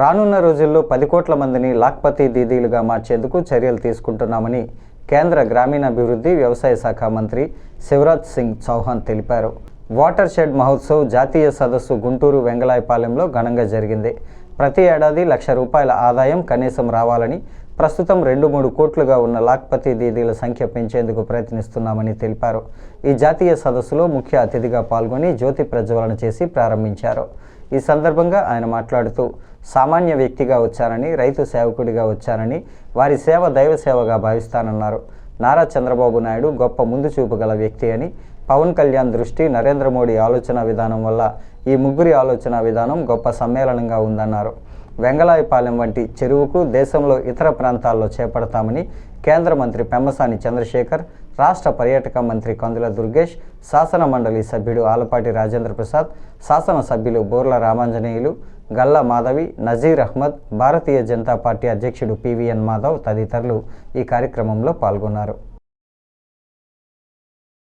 రానున్న రోజుల్లో పది కోట్ల మందిని లాక్పతి దీదీలుగా మార్చేందుకు చర్యలు తీసుకుంటున్నామని కేంద్ర గ్రామీణాభివృద్ధి వ్యవసాయ శాఖ మంత్రి శివరాజ్ సింగ్ చౌహాన్ తెలిపారు. వాటర్ షెడ్ మహోత్సవ్ జాతీయ సదస్సు గుంటూరు వెంగళాయపాలెంలో ఘనంగా జరిగింది. ప్రతి ఏడాది లక్ష రూపాయల ఆదాయం కనీసం రావాలని ప్రస్తుతం రెండు మూడు కోట్లుగా ఉన్న లాక్పతి దీదీల సంఖ్య పెంచేందుకు ప్రయత్నిస్తున్నామని తెలిపారు. ఈ జాతీయ సదస్సులో ముఖ్య అతిథిగా పాల్గొని జ్యోతి ప్రజ్వలన చేసి ప్రారంభించారు. ఈ సందర్భంగా ఆయన మాట్లాడుతూ సామాన్య వ్యక్తిగా వచ్చానని రైతు సేవకుడిగా వచ్చానని వారి సేవ దైవ సేవగా భావిస్తానన్నారు. నారా చంద్రబాబు నాయుడు గొప్ప ముందు చూపుగల వ్యక్తి అని పవన్ కళ్యాణ్ దృష్టి నరేంద్ర మోడీ ఆలోచన విధానం వల్ల ఈ ముగ్గురి ఆలోచన విధానం గొప్ప సమ్మేళనంగా ఉందన్నారు. వెంగళాయపాలెం వంటి చెరువుకు దేశంలో ఇతర ప్రాంతాల్లో చేపడతామని కేంద్ర మంత్రి పెమ్మసాని చంద్రశేఖర్ రాష్ట్ర పర్యాటక మంత్రి కందుల దుర్గేష్ శాసన మండలి సభ్యుడు ఆలపాటి రాజేంద్ర ప్రసాద్ శాసన సభ్యులు బోర్ల రామాంజనేయులు గల్లా మాధవి నజీర్ అహ్మద్ భారతీయ జనతా పార్టీ అధ్యక్షుడు పివిఎన్ మాధవ్ తదితరులు ఈ కార్యక్రమంలో పాల్గొన్నారు.